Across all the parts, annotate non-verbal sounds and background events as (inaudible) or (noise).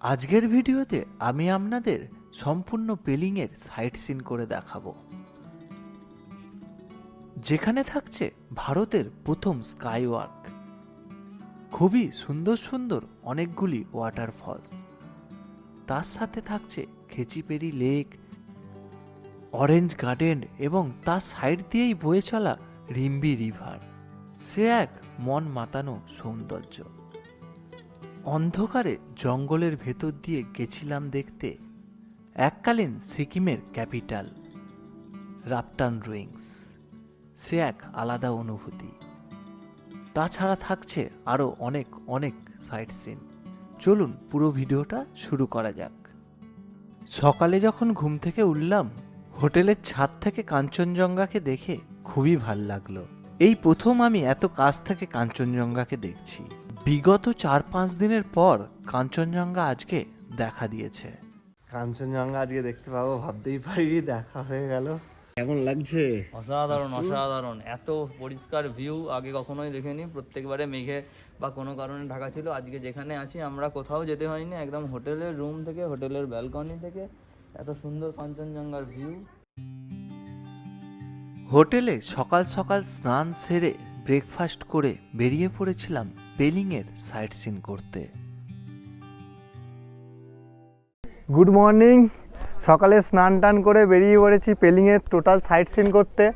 আজকের ভিডিওতে আমি আপনাদের সম্পূর্ণ পেলিংয়ের সাইট সিন করে দেখাবো। যেখানে থাকছে ভারতের প্রথম স্কাইওয়ার্ক। খুবই সুন্দর সুন্দর অনেকগুলি ওয়াটারফলস। তার সাথে থাকছে খেচিপেরি লেক, অরেঞ্জ গার্ডেন এবং তার সাইড দিয়েই বয়ে চলা রিম্বি রিভার। সে এক মন মাতানো সৌন্দর্য। অন্ধকারে জঙ্গলের ভেতর দিয়ে গেছিলাম দেখতে এককালীন সিকিমের ক্যাপিটাল রাপটান রুইংস। সে এক আলাদা অনুভূতি। তাছাড়া থাকছে আরও অনেক অনেক সাইট সিন। চলুন পুরো ভিডিওটা শুরু করা যাক। সকালে যখন ঘুম থেকে উঠলাম, হোটেলের ছাদ থেকে কাঞ্চনজঙ্ঘাকে দেখে খুবই ভালো লাগল। এই প্রথম আমি এত কাছ থেকে কাঞ্চনজঙ্ঘাকে দেখছি। বিগত চার পাঁচ দিনের পর কাঞ্চনজঙ্ঘা আজকে দেখা দিয়েছে। কাঞ্চনজঙ্ঘা আজকে দেখতে পাবো ভাবতেই পারিনি দেখা হয়ে গেল। কেমন লাগছে? অসাধারণ অসাধারণ। এত পরিষ্কার ভিউ আগে কখনোই দেখিনি। প্রত্যেকবারে মেঘে বা কোনো কারণে ঢাকা ছিল। আজকে যেখানে আছি আমরা কোথাও যেতে হয়নি। একদম হোটেলের রুম থেকে হোটেলের ব্যালকনি থেকে। এত সুন্দর কাঞ্চনজঙ্ঘার ভিউ হোটেলে সকাল সকাল স্নান সেরে ব্রেকফাস্ট করে বেরিয়ে পড়েছিলাম পেলিংয়ের সাইট সিন করতে। Good morning. সকালে স্নান টান করে বেরিয়ে পড়েছি পেলিংয়ের টোটাল সাইট সিন করতে।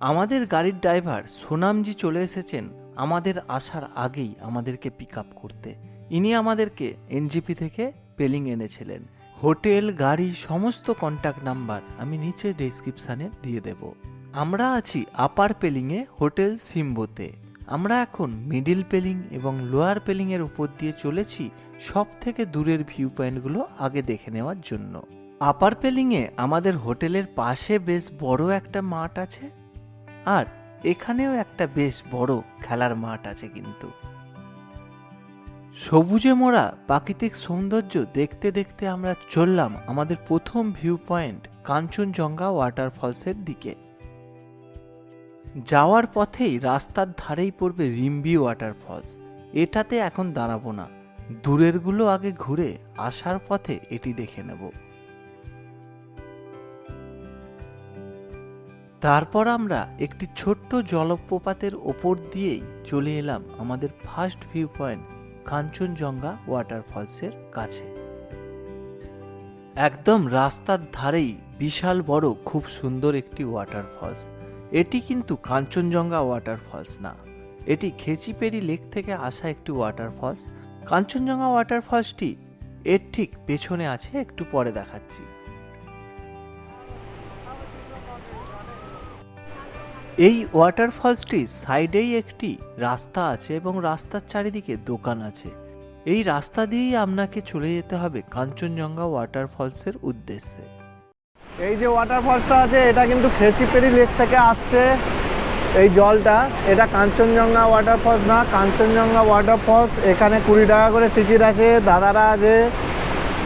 আমাদের গাড়ির ড্রাইভার সোনামজি চলে এসেছেন আমাদের আসার আগেই আমাদেরকে পিক আপ করতে। ইনি আমাদেরকে এনজিপি থেকে পেলিং এনেছিলেন। হোটেল গাড়ি সমস্ত কন্ট্যাক্ট নাম্বার আমি নিচে ডেসক্রিপশানে দিয়ে দেব। আমরা আছি আপার পেলিংয়ে হোটেল সিম্বোতে। আমরা এখন মিডিল পেলিং এবং লোয়ার পেলিংয়ের উপর দিয়ে চলেছি সব থেকে দূরের ভিউ পয়েন্টগুলো আগে দেখে নেওয়ার জন্য। আপার পেলিংয়ে আমাদের হোটেলের পাশে বেশ বড় একটা মাঠ আছে আর এখানেও একটা বেশ বড় খেলার মাঠ আছে কিন্তু। সবুজে মোড়া প্রাকৃতিক সৌন্দর্য দেখতে দেখতে আমরা চললাম আমাদের প্রথম ভিউ পয়েন্ট কাঞ্চনজঙ্ঘা ওয়াটারফলসের দিকে। যাওয়ার পথেই রাস্তার ধারেই পড়বে রিম্বি ওয়াটারফলস। এটাতে এখন দাঁড়াবো না। দূরেরগুলো আগে ঘুরে আসার পথে এটি দেখে নেব। তারপর আমরা একটি ছোট্ট জলপ্রপাতের ওপর দিয়েই চলে এলাম আমাদের ফার্স্ট ভিউ পয়েন্ট কাঞ্চনজঙ্ঘা ওয়াটারফলসের কাছে। একদম রাস্তার ধারেই বিশাল বড় খুব সুন্দর একটি ওয়াটারফলস এটি কিন্তু কাঞ্চনজঙ্ঘা ওয়াটারফলস না। এটি খেচিপেরি লেক থেকে আসা একটি ওয়াটারফলস কাঞ্চনজঙ্ঘা ওয়াটারফলসটি এর ঠিক পেছনে আছে, একটু পরে দেখাচ্ছি। এই ওয়াটারফলসটি সাইডেই একটি রাস্তা আছে এবং রাস্তার চারিদিকে দোকান আছে। এই রাস্তা দিয়েই আপনাকে চলে যেতে হবে কাঞ্চনজঙ্ঘা ওয়াটারফলসের উদ্দেশ্যে। এই যে ওয়াটারফলসটা আছে, এটা কিন্তু খেচিপেরি লেক থেকে আসছে। এই জলটা, এটা কাঞ্চনজঙ্ঘা ওয়াটারফলস না, কাঞ্চনজঙ্ঘা ওয়াটারফলস এখানে কুড়ি টাকা করে টিকিট আছে, দাদারা আছে।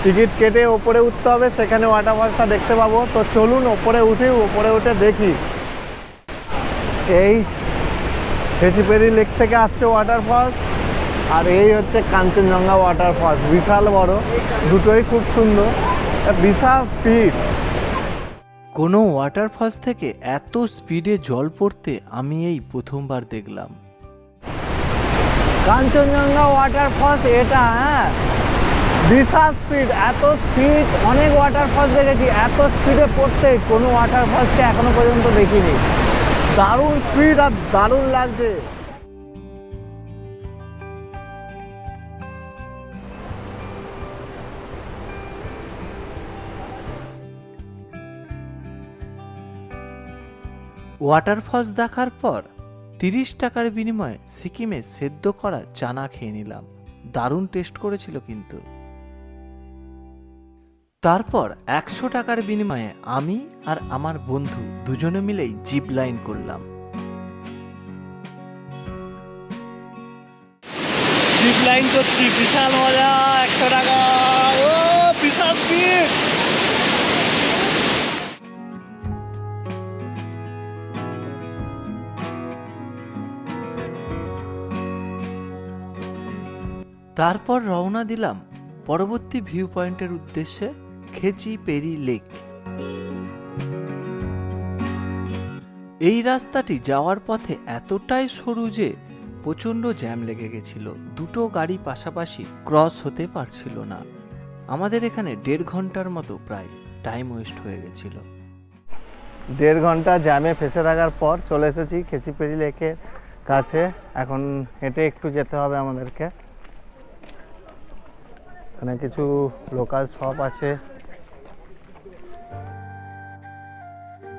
টিকিট কেটে ওপরে উঠতে হবে, সেখানে ওয়াটারফলসটা দেখতে পাবো। তো চলুন ওপরে উঠি, ওপরে উঠে দেখি। এই খেচিপেরি লেক থেকে আসছে ওয়াটারফলস আর এই হচ্ছে কাঞ্চনজঙ্ঘা ওয়াটারফলস বিশাল বড়। দুটোই খুব সুন্দর। বিশাল স্পিড কোনো ওয়াটারফলস থেকে এত স্পিডে জল পড়তে আমি এই প্রথমবার দেখলাম। কাঞ্চনজঙ্ঘা ওয়াটারফলস এটা হ্যাঁ? বিশাল স্পিড এত স্পিড অনেক ওয়াটারফলস দেখেছি, এত স্পিডে পড়তে কোনো ওয়াটারফলসকে এখনও পর্যন্ত দেখিনি। দারুণ স্পিড আর দারুণ লাগছে। ওয়াটারফলস দেখার পর তিরিশ টাকার বিনিময়ে সিকিমে সেদ্ধ করা চানা খেয়ে নিলাম। দারুণ টেস্ট করেছিল কিন্তু। তারপর একশো টাকার বিনিময়ে আমি আর আমার বন্ধু দুজনে মিলেই জিপ লাইন করলাম। জিপ লাইন করছি বিশাল মজা, একশো টাকা তারপর রওনা দিলাম পরবর্তী ভিউ পয়েন্টের উদ্দেশ্যে খেচি পেরি লেক। এই রাস্তাটি যাওয়ার পথে এতটাই সরু যে প্রচণ্ড জ্যাম লেগে গেছিল। দুটো গাড়ি পাশাপাশি ক্রস হতে পারছিল না। আমাদের এখানে দেড় ঘণ্টার মতো প্রায় টাইম ওয়েস্ট হয়ে গেছিল। দেড় ঘণ্টা জ্যামে ফেসে থাকার পর চলে এসেছি খেচিপেড়ি লেকের কাছে। এখন হেঁটে একটু যেতে হবে আমাদেরকে। এখানে কিছু লোকাল শপ আছে।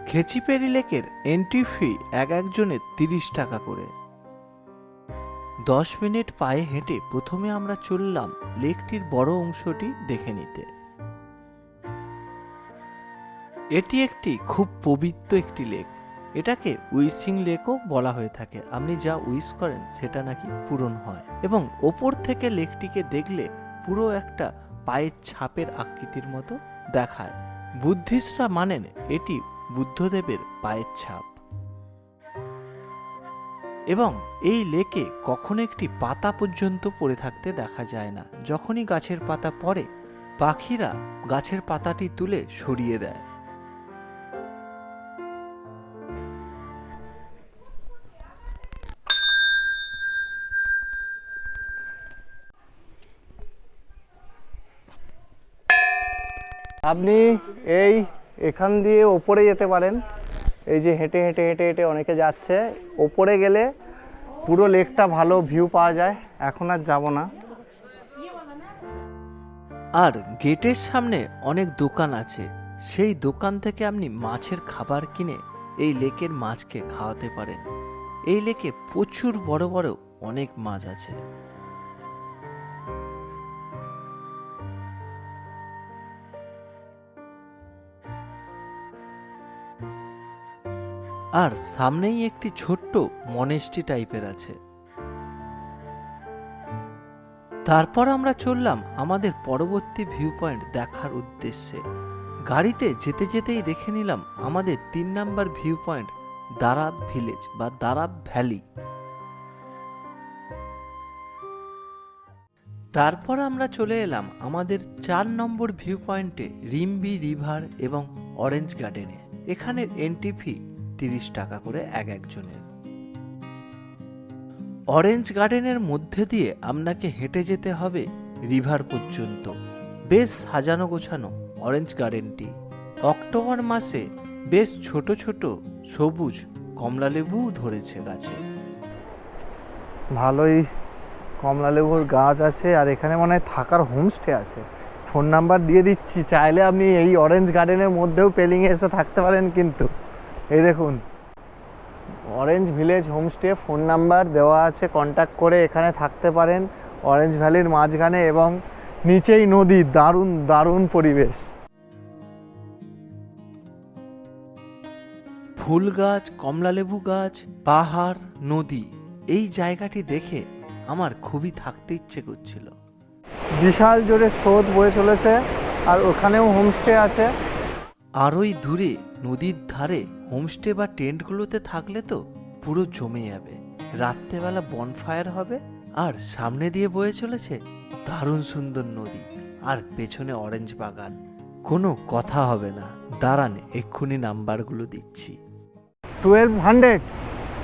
খেচিপেরি লেকের এন্ট্রি ফি এক একজনের তিরিশ টাকা করে। দশ মিনিট পায়ে হেঁটে প্রথমে আমরা চললাম লেকটির বড় অংশটি দেখে নিতে। এটি একটি খুব পবিত্র একটি লেক। এটাকে উইসিং লেকও বলা হয়ে থাকে। আপনি যা উইস করেন সেটা নাকি পূরণ হয়। এবং ওপর থেকে লেকটিকে দেখলে পুরো একটা পায়ের ছাপের আকৃতির মতো দেখায়। বুদ্ধিস্টরা মানেন এটি বুদ্ধদেবের পায়ের ছাপ। এবং এই লেকে কখনো একটি পাতা পর্যন্ত পড়ে থাকতে দেখা যায় না। যখনই গাছের পাতা পড়ে, পাখিরা গাছের পাতাটি তুলে সরিয়ে দেয়। আপনি এই এখান দিয়ে ওপরে যেতে পারেন। এই যে হেঁটে হেঁটে হেঁটে হেঁটে অনেকে যাচ্ছে। ওপরে গেলে পুরো লেকটা ভালো ভিউ পাওয়া যায়। এখন আর যাব না। আর গেটের সামনে অনেক দোকান আছে। সেই দোকান থেকে আপনি মাছের খাবার কিনে এই লেকের মাছকে খাওয়াতে পারেন। এই লেকে প্রচুর বড় বড় অনেক মাছ আছে। আর সামনেই একটি ছোট্ট মনেস্ট্রি টাইপের আছে। তারপর আমরা চললাম আমাদের পরবর্তী ভিউ পয়েন্ট দেখার উদ্দেশ্যে। গাড়িতে যেতে যেতেই দেখে নিলাম আমাদের তিন number view point Darap village বা দারাব ভ্যালি তারপর আমরা চলে এলাম আমাদের চার নম্বর ভিউ পয়েন্টে রিম্বি রিভার এবং অরেঞ্জ গার্ডেনে এখানের এন্ট্রি ফি তিরিশ টাকা করে এক একজনের। অরেঞ্জ গার্ডেনের মধ্যে দিয়ে আপনাকে হেঁটে যেতে হবে রিভার পর্যন্ত। বেশ সাজানো গোছানো অরেঞ্জ গার্ডেনটি। অক্টোবর মাসে বেশ ছোট ছোট সবুজ কমলালেবু ধরেছে গাছে। ভালোই কমলালেবুর গাছ আছে আর এখানে মনে হয় থাকার হোমস্টে আছে। ফোন নাম্বার দিয়ে দিচ্ছি, চাইলে আপনি এই অরেঞ্জ গার্ডেনের মধ্যেও পেলিংয়ে এসে থাকতে পারেন কিন্তু। এই দেখুন orange village homestay phone number দেওয়া আছে কন্ট্যাক্ট করে এখানে থাকতে পারেন অরেঞ্জ ভ্যালির মাঝখানে এবং নিচেই নদী দারুণ দারুণ পরিবেশ। ফুল গাছ কমলালেবু গাছ পাহাড় নদী এই জায়গাটি দেখে আমার খুবই থাকতে ইচ্ছে করছিল। বিশাল জোরে স্রোত বয়ে চলেছে আর ওখানেও হোমস্টে আছে। আর ওই দূরে নদীর ধারে হোমস্টে বা টেন্টগুলোতে থাকলে তো পুরো জমে যাবে রাত্রেবেলা বনফায়ার হবে আর সামনে দিয়ে বয়ে চলেছে দারুণ সুন্দর নদী আর পেছনে অরেঞ্জ বাগান কোনো কথা হবে না দাঁড়ান এক্ষুনি নাম্বারগুলো দিচ্ছি টুয়েলভ হান্ড্রেড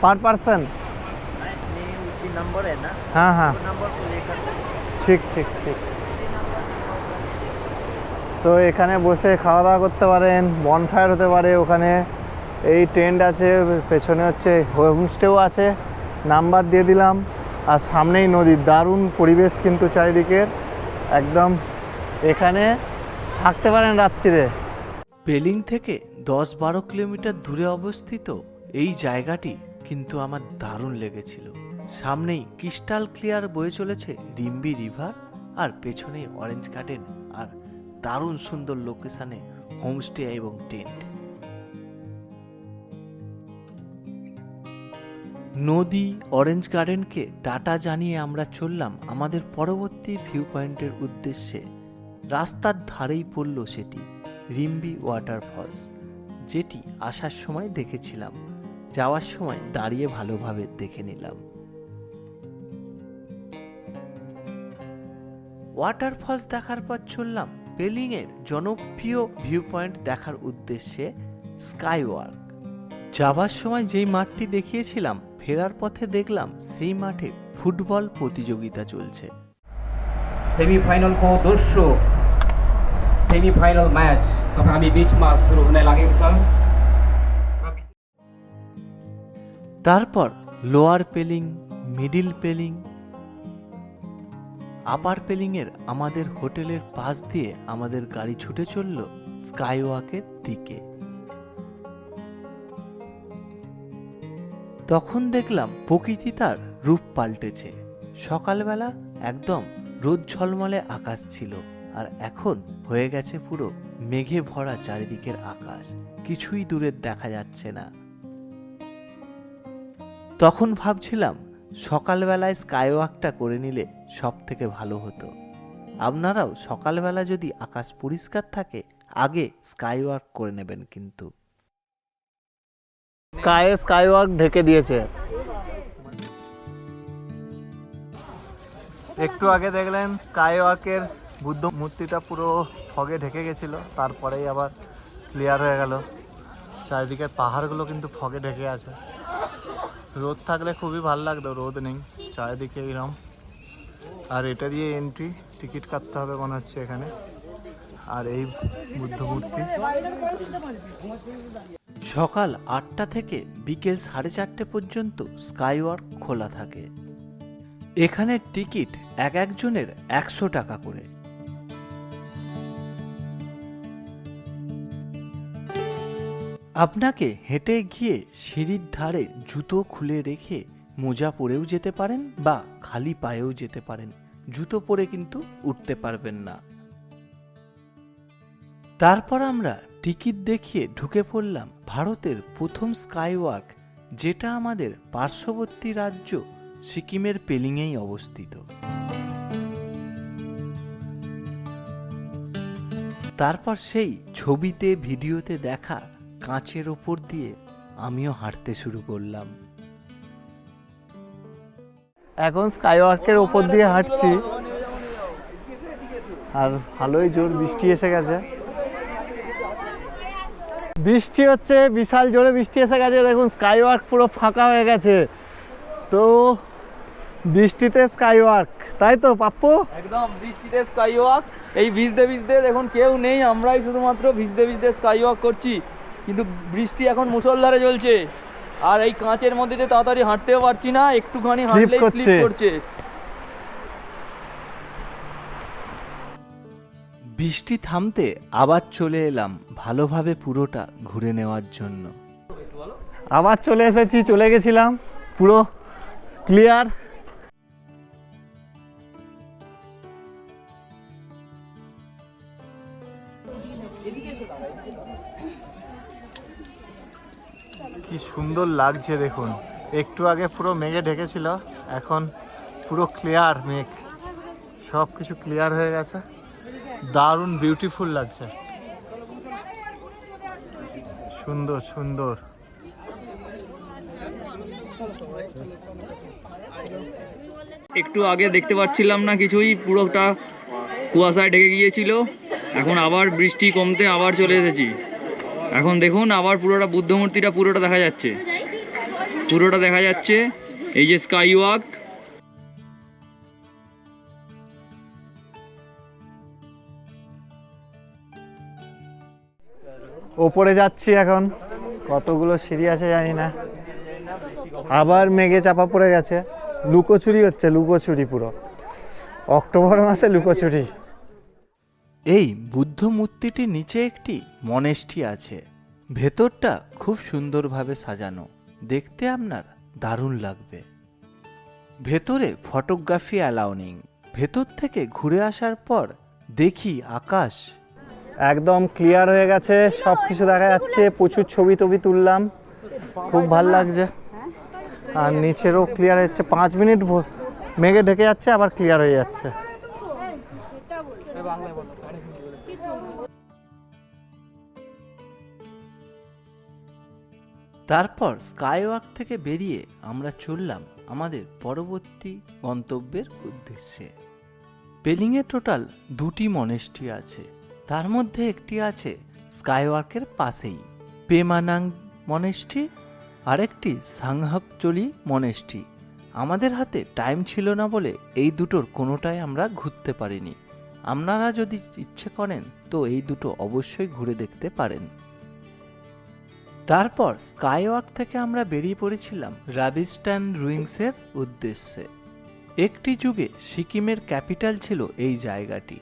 পার পার্সন उसी नंबर है ना হ্যাঁ হ্যাঁ তো এখানে বসে খাওয়া দাওয়া করতে পারেন বনফায়ার হতে পারে ওখানে। এই টেন্ট আছে, পেছনে হচ্ছে হোমস্টেও আছে নাম্বার দিয়ে দিলাম। আর সামনেই নদী, দারুণ পরিবেশ কিন্তু চারিদিকের, একদম এখানে থাকতে পারেন রাত্রিরে। পেলিং থেকে দশ বারো কিলোমিটার দূরে অবস্থিত এই জায়গাটি কিন্তু আমার দারুণ লেগেছিল। সামনেই ক্রিস্টাল ক্লিয়ার বয়ে চলেছে ডিম্বি রিভার আর পেছনেই অরেঞ্জ গার্ডেন দারুণ সুন্দর লোকেশনে হোমস্টে এবং টেন্ট। নদী অরেঞ্জ গার্ডেনকে টাটা জানিয়ে আমরা চললাম আমাদের পরবর্তী ভিউ পয়েন্টের উদ্দেশ্যে। রাস্তার ধারেই পড়ল সেটি, রিম্বি ওয়াটারফলস যেটি আসার সময় দেখেছিলাম। যাওয়ার সময় দাঁড়িয়ে ভালোভাবে দেখে নিলাম। ওয়াটারফলস দেখার পর চললাম পেলিংয়ের জনপ্রিয় ভিউ পয়েন্ট দেখার উদ্দেশ্যে স্কাই ওয়ার্ক যাবার সময় যেই মাঠটি দেখিয়েছিলাম ফেরার পথে দেখলাম সেই মাঠে ফুটবল প্রতিযোগিতা চলছে सेमिफाइनलको दोस्रो सेमिफाइनल म्याच तपाईँ हामी बिचमा सुरु हुन लागेको छ তারপর lower Pelling middle Pelling upper পেলিংয়ের আমাদের হোটেলের পাশ দিয়ে আমাদের গাড়ি ছুটে চলল স্কাইওয়াকের দিকে। তখন দেখলাম প্রকৃতি তার রূপ পাল্টেছে। সকালবেলা একদম রোদ ঝলমলে আকাশ ছিল আর এখন হয়ে গেছে পুরো মেঘে ভরা চারিদিকের আকাশ। কিছুই দূরে দেখা যাচ্ছে না। তখন ভাবছিলাম সকালবেলায় স্কাই ওয়াকটা করে নিলে সব থেকে ভালো হতো। আপনারাও সকালবেলা যদি আকাশ পরিষ্কার থাকে, আগে স্কাই ওয়াক করে নেবেন কিন্তু। স্কাই স্কাই ওয়ার্ক ঢেকে দিয়েছে। একটু আগে দেখলেন স্কাই ওয়ার্কের বুদ্ধ মূর্তিটা পুরো ফগে ঢেকে গেছিল, তারপরেই আবার ক্লিয়ার হয়ে গেল। চারিদিকের পাহাড়গুলো কিন্তু ফগে ঢেকে আছে। রোদ থাকলে খুবই ভালো লাগতো, রোদ নেই, চারিদিকে এইরকম আর এটা দিয়ে এন্ট্রি টিকিট কাটতে হবে মনে হচ্ছে এখানে। আর এই বুদ্ধ মূর্তি। সকাল আটটা থেকে বিকেল সাড়ে চারটে পর্যন্ত স্কাই ওয়াক খোলা থাকে। এখানে টিকিট এক একজনের একশো টাকা করে। আপনাকে হেঁটে গিয়ে সিঁড়ির ধারে জুতো খুলে রেখে মোজা পরেও যেতে পারেন বা খালি পায়েও যেতে পারেন। জুতো পরে কিন্তু উঠতে পারবেন না। তারপর আমরা টিকিট দেখিয়ে ঢুকে পড়লাম ভারতের প্রথম স্কাইওয়াক যেটা আমাদের পার্শ্ববর্তী রাজ্য সিকিমের পেলিংয়েই অবস্থিত। তারপর সেই ছবিতে, ভিডিওতে দেখা কাঁচের ওপর দিয়ে আমিও হাঁটতে শুরু করলাম। এখন স্কাই ওয়ার্কের ওপর দিয়ে হাঁটছি। আর ভালোই জোর, বৃষ্টি এসে গেছে। বৃষ্টি হচ্ছে, বিশাল জোরে বৃষ্টি এসে গেছে। দেখুন স্কাই ওয়ার্ক পুরো ফাঁকা হয়ে গেছে। তো বৃষ্টিতে স্কাই ওয়ার্ক তাই তো, পাপ্পু? একদম, বৃষ্টিতে স্কাই ওয়াক এই ভিজতে ভিজতে, দেখুন, কেউ নেই, আমরাই শুধুমাত্র ভিজতে ভিজতে স্কাই ওয়াক করছি। কিন্তু বৃষ্টি এখন মুসলধারে চলছে। আর এই কাঁচের মধ্যে দিয়ে তাড়াতাড়ি হাঁটতেও পারছি না একটুখানি হাঁটলেই স্লিপ করছে। বৃষ্টি থামতে আবার চলে এলাম ভালোভাবে পুরোটা ঘুরে নেওয়ার জন্য। আবার চলে এসেছি চলে গেছিলাম। পুরো ক্লিয়ার কি সুন্দর লাগছে দেখুন। একটু আগে পুরো মেঘে ঢেকেছিল, এখন পুরো ক্লিয়ার মেঘ। সব কিছু ক্লিয়ার হয়ে গেছে। দারুণ বিউটিফুল লাগছে। সুন্দর সুন্দর। একটু আগে দেখতে পাচ্ছিলাম না কিছুই, পুরোটা কুয়াশায় ঢেকে গিয়েছিল। এখন আবার বৃষ্টি কমতে আবার চলে এসেছি। এখন দেখুন, আবার পুরোটা বুদ্ধ মূর্তিটা পুরোটা দেখা যাচ্ছে। পুরোটা দেখা যাচ্ছে, এই যে স্কাই ওয়াক ওপরে যাচ্ছি এখন। কতগুলো সিঁড়ি আছে জানি না। আবার মেঘে চাপা পড়ে গেছে। লুকোচুরি হচ্ছে, লুকোচুরি পুরো। অক্টোবর মাসে লুকোচুরি। এই বুদ্ধ মূর্তিটির নিচে একটি মনেষ্টি আছে। ভেতরটা খুব সুন্দরভাবে সাজানো। দেখতে আপনার দারুণ লাগবে। ভেতরে ফটোগ্রাফি অ্যালাউনিং। ভেতর থেকে ঘুরে আসার পর দেখি আকাশ। একদম ক্লিয়ার হয়ে গেছে। সব কিছু দেখা যাচ্ছে। প্রচুর ছবি টবি তুললাম। খুব ভালো লাগছে। আর নিচেরও ক্লিয়ার হচ্ছে পাঁচ মিনিট মেঘে ঢেকে যাচ্ছে, আবার ক্লিয়ার হয়ে যাচ্ছে। তারপর স্কাইওয়াক থেকে বেরিয়ে আমরা চললাম আমাদের পরবর্তী গন্তব্যের উদ্দেশ্যে। পেলিংয়ে টোটাল দুটি মনেস্ট্রি আছে। তার মধ্যে একটি আছে স্কাইওয়ার্কের পাশেই, পেমানাং মনেস্ট্রি, আরেকটি সাংহাকচলি মনেস্ট্রি। আমাদের হাতে টাইম ছিল না বলে এই দুটোর কোনোটাই আমরা ঘুরতে পারিনি। আপনারা যদি ইচ্ছে করেন তো এই দুটো অবশ্যই ঘুরে দেখতে পারেন। তারপর স্কাইওয়াক থেকে আমরা বেরিয়ে পড়েছিলাম রাবিস্টান রুইংসের উদ্দেশ্যে। একটি যুগে সিকিমের ক্যাপিটাল ছিল এই জায়গাটি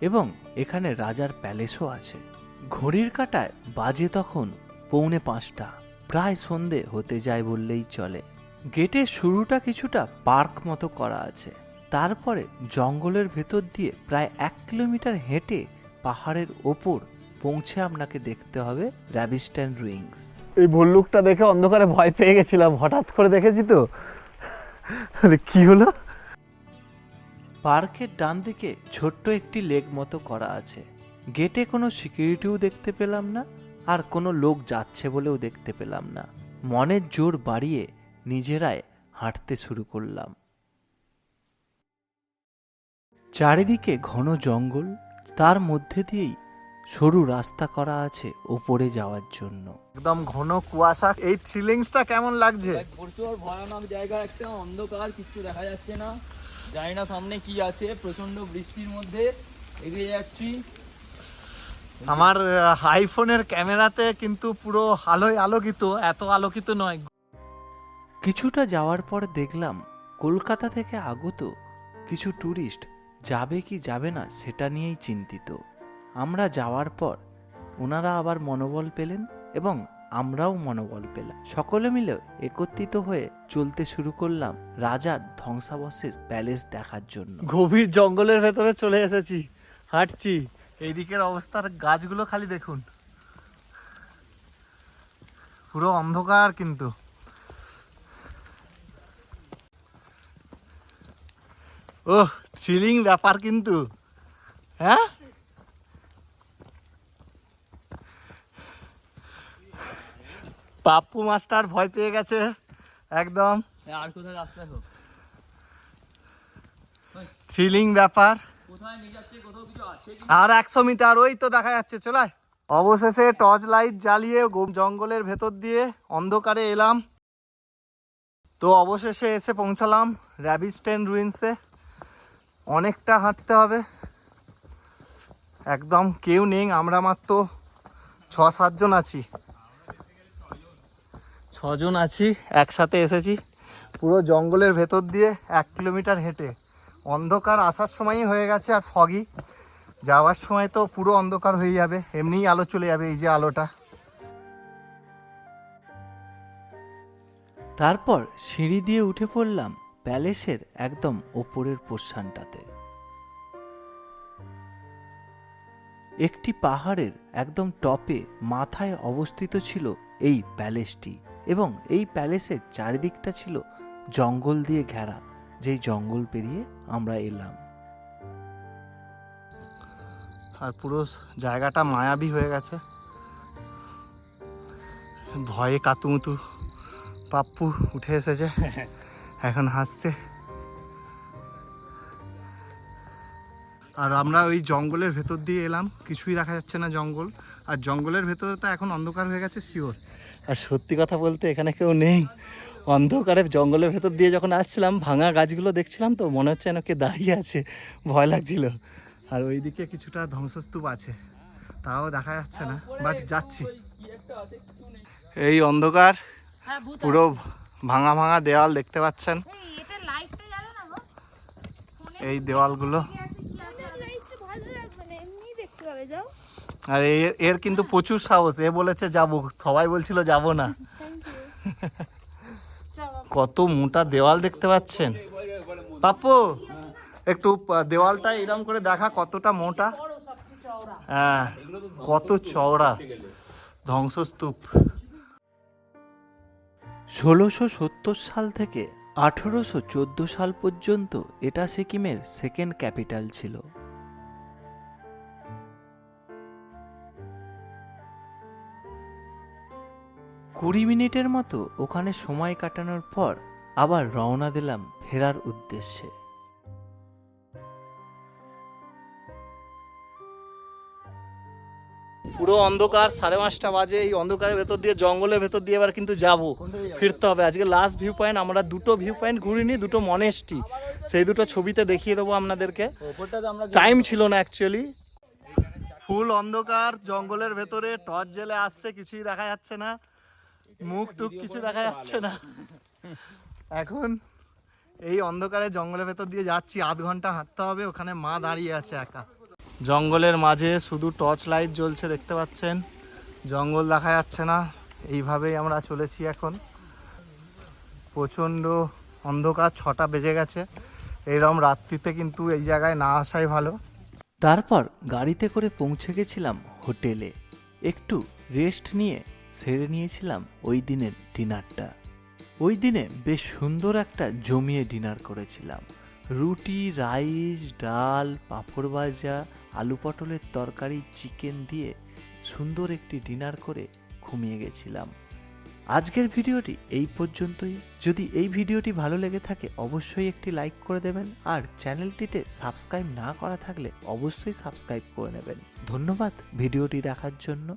এবং এখানে রাজার প্যালেসও আছে। ঘড়ির কাটায় বাজে তখন পৌনে পাঁচটা, প্রায় সন্ধে হতে যায় বললেই চলে। গেটের শুরুটা কিছুটা পার্ক মতো করা আছে। তারপরে জঙ্গলের ভেতর দিয়ে প্রায় এক কিলোমিটার হেঁটে পাহাড়ের ওপর পৌঁছে আপনাকে দেখতে হবে র্যাবিস্ট্যান রুইংস এই ভল্লুকটা দেখে অন্ধকারে ভয় পেয়ে গেছিলাম হঠাৎ করে দেখেছি তো। কি হলো? পার্কের ডান দিকে ছোট্ট একটি লেক মতো করা আছে। গেটে কোনো সিকিউরিটিও দেখতে পেলাম না আর কোনো লোক যাচ্ছে বলেও দেখতে পেলাম না। মনের জোর বাড়িয়ে নিজেরাই হাঁটতে শুরু করলাম। চারিদিকে ঘন জঙ্গল তার মধ্যে দিয়েই সরু রাস্তা করা আছে ওপরে যাওয়ার জন্য। একদম ঘন কুয়াশা। এই থ্রিলিংসটা কেমন লাগছে? প্রচুর ভয়ানক জায়গা একটা অন্ধকার কিচ্ছু দেখা যাচ্ছে না। জানি না সামনে কি আছে প্রচণ্ড বৃষ্টির মধ্যে এগিয়ে যাচ্ছি। আমার আইফোনের ক্যামেরাতে কিন্তু পুরো আলোয় আলোকিত এত আলোকিত নয়। কিছুটা যাওয়ার পর দেখলাম কলকাতা থেকে আগত কিছু ট্যুরিস্ট যাবে কি যাবে না সেটা নিয়েই চিন্তিত। আমরা যাওয়ার পর ওনারা আবার মনোবল পেলেন এবং আমরাও মনোবল পেলাম। সকলে মিলে একত্রিত হয়ে চলতে শুরু করলাম রাজার ধ্বংসাবশেষ প্যালেস দেখার জন্য। গভীর জঙ্গলের ভেতরে চলে এসেছি। হাঁটছি। এই দিকের অবস্থার গাছগুলো খালি দেখুন। পুরো অন্ধকার কিন্তু। ও থ্রিলিং ব্যাপার কিন্তু। হ্যাঁ? পাপ্পু মাস্টার ভয় পেয়ে গেছে। একদম। আর কোথায় রাস্তা হোক থ্রিলিং ব্যাপার। আর একশো মিটার ওই তো দেখা যাচ্ছে চলে অবশেষে টর্চ লাইট জ্বালিয়ে জঙ্গলের ভেতর দিয়ে অন্ধকারে এলাম। তো অবশেষে এসে পৌঁছালাম র্যাবিস্টেন রুইন্সে। অনেকটা হাঁটতে হবে। একদম কেউ নেই আমরা মাত্র ছ সাতজন আছি। ছজন আছি, একসাথে এসেছি। পুরো জঙ্গলের ভেতর দিয়ে এক কিলোমিটার হেঁটে। অন্ধকার আসার সময়ই হয়ে গেছে আর ফগি যাওয়ার সময় তো পুরো অন্ধকার হয়ে যাবে, এমনিই আলো চলে যাবে এই যে আলোটা। তারপর সিঁড়ি দিয়ে উঠে পড়লাম প্যালেসের একদম ওপরের পোর্শনটাতে একটি পাহাড়ের একদম টপে মাথায় অবস্থিত ছিল এই প্যালেসটি। এবং এই প্যালেসের চারিদিকটা ছিল জঙ্গল দিয়ে ঘেরা, যেই জঙ্গল পেরিয়ে আমরা এলাম। আর পুরো জায়গাটা মায়াবী হয়ে গেছে। ভয়ে কাতুমুতু পাপ্পু উঠে এসেছে। এখন হাসছে। আর আমরা ওই জঙ্গলের ভেতর দিয়ে এলাম। কিছুই দেখা যাচ্ছে না জঙ্গল। আর জঙ্গলের ভেতরে তো এখন অন্ধকার হয়ে গেছে শিওর আর সত্যি কথা বলতে এখানে কেউ নেই। অন্ধকারে জঙ্গলের ভেতর দিয়ে যখন আসছিলাম ভাঙা গাছগুলো দেখছিলাম তো মনে হচ্ছে যেন কে দাঁড়িয়ে আছে। ভয় লাগছিল। আর ওইদিকে কিছুটা ধ্বংসস্তূপ আছে। তাও দেখা যাচ্ছে না বাট যাচ্ছি। কি একটা আছে কিছু নেই এই অন্ধকার হ্যাঁ পুরো ভাঙা ভাঙা দেওয়াল দেখতে পাচ্ছেন। এই দেওয়ালগুলো কি আছে কি আছে লাইটটা ভালো লাগবে না এমনি দেখতে যাও। আর এর এর কিন্তু প্রচুর সাহস। এ বলেছে যাব। সবাই বলছিল যাব না। (laughs) কত মোটা দেওয়াল দেখতে পাচ্ছেন। পাপ্পু একটু পা- দেওয়ালটা এরকম করে দেখা কতটা মোটা। বড় সবচেয়ে চওড়া হ্যাঁ কত চওড়া। ধ্বংসস্তূপ। ষোলোশো সত্তর সাল থেকে আঠেরোশো চোদ্দ সাল পর্যন্ত এটা সিকিমের সেকেন্ড ক্যাপিটাল ছিল। কুড়ি মিনিটের মতো ওখানে সময় কাটানোর পর আবার রওনা দিলাম ফেরার উদ্দেশ্যে। পুরো অন্ধকার, সাড়ে পাঁচটা বাজে, এই অন্ধকারের ভেতর দিয়ে, জঙ্গলের ভেতর দিয়ে এবার কিন্তু যাব। ফিরতে হবে। আজকে লাস্ট ভিউ পয়েন্ট আমরা দুটো ভিউ পয়েন্ট ঘুরিনি, দুটো মনেস্টি সেই দুটো ছবিতে দেখিয়ে দেবো আপনাদেরকে। টাইম ছিল না অ্যাকচুয়ালি ফুল অন্ধকার, জঙ্গলের ভেতরে টর্চ জেলে আসছে, কিছুই দেখা যাচ্ছে না। মুখ টুক কিছু দেখা যাচ্ছে না। এখন এই অন্ধকারে জঙ্গলের ভেতর দিয়ে যাচ্ছি আধ ঘণ্টা হাঁটতে হবে ওখানে মা দাঁড়িয়ে আছে একা। জঙ্গলের মাঝে শুধু টর্চ লাইট জ্বলছে দেখতে পাচ্ছেন? জঙ্গল দেখা যাচ্ছে না এইভাবেই আমরা চলেছি এখন। প্রচণ্ড অন্ধকার ছটা বেজে গেছে। এইরকম রাত্রিতে কিন্তু এই জায়গায় না আসাই ভালো। তারপর গাড়িতে করে পৌঁছে গেছিলাম হোটেলে। একটু রেস্ট নিয়ে সেরে নিয়েছিলাম ওই দিনের ডিনারটা। ওই দিনে বেশ সুন্দর একটা জমিয়ে ডিনার করেছিলাম। রুটি, রাইস, ডাল, পাঁপড় ভাজা, আলু পটলের তরকারি, চিকেন দিয়ে সুন্দর একটি ডিনার করে ঘুমিয়ে গেছিলাম। আজকের ভিডিওটি এই পর্যন্তই। যদি এই ভিডিওটি ভালো লেগে থাকে, অবশ্যই একটি লাইক করে দেবেন আর চ্যানেলটিতে সাবস্ক্রাইব না করা থাকলে অবশ্যই সাবস্ক্রাইব করে নেবেন। ধন্যবাদ ভিডিওটি দেখার জন্য।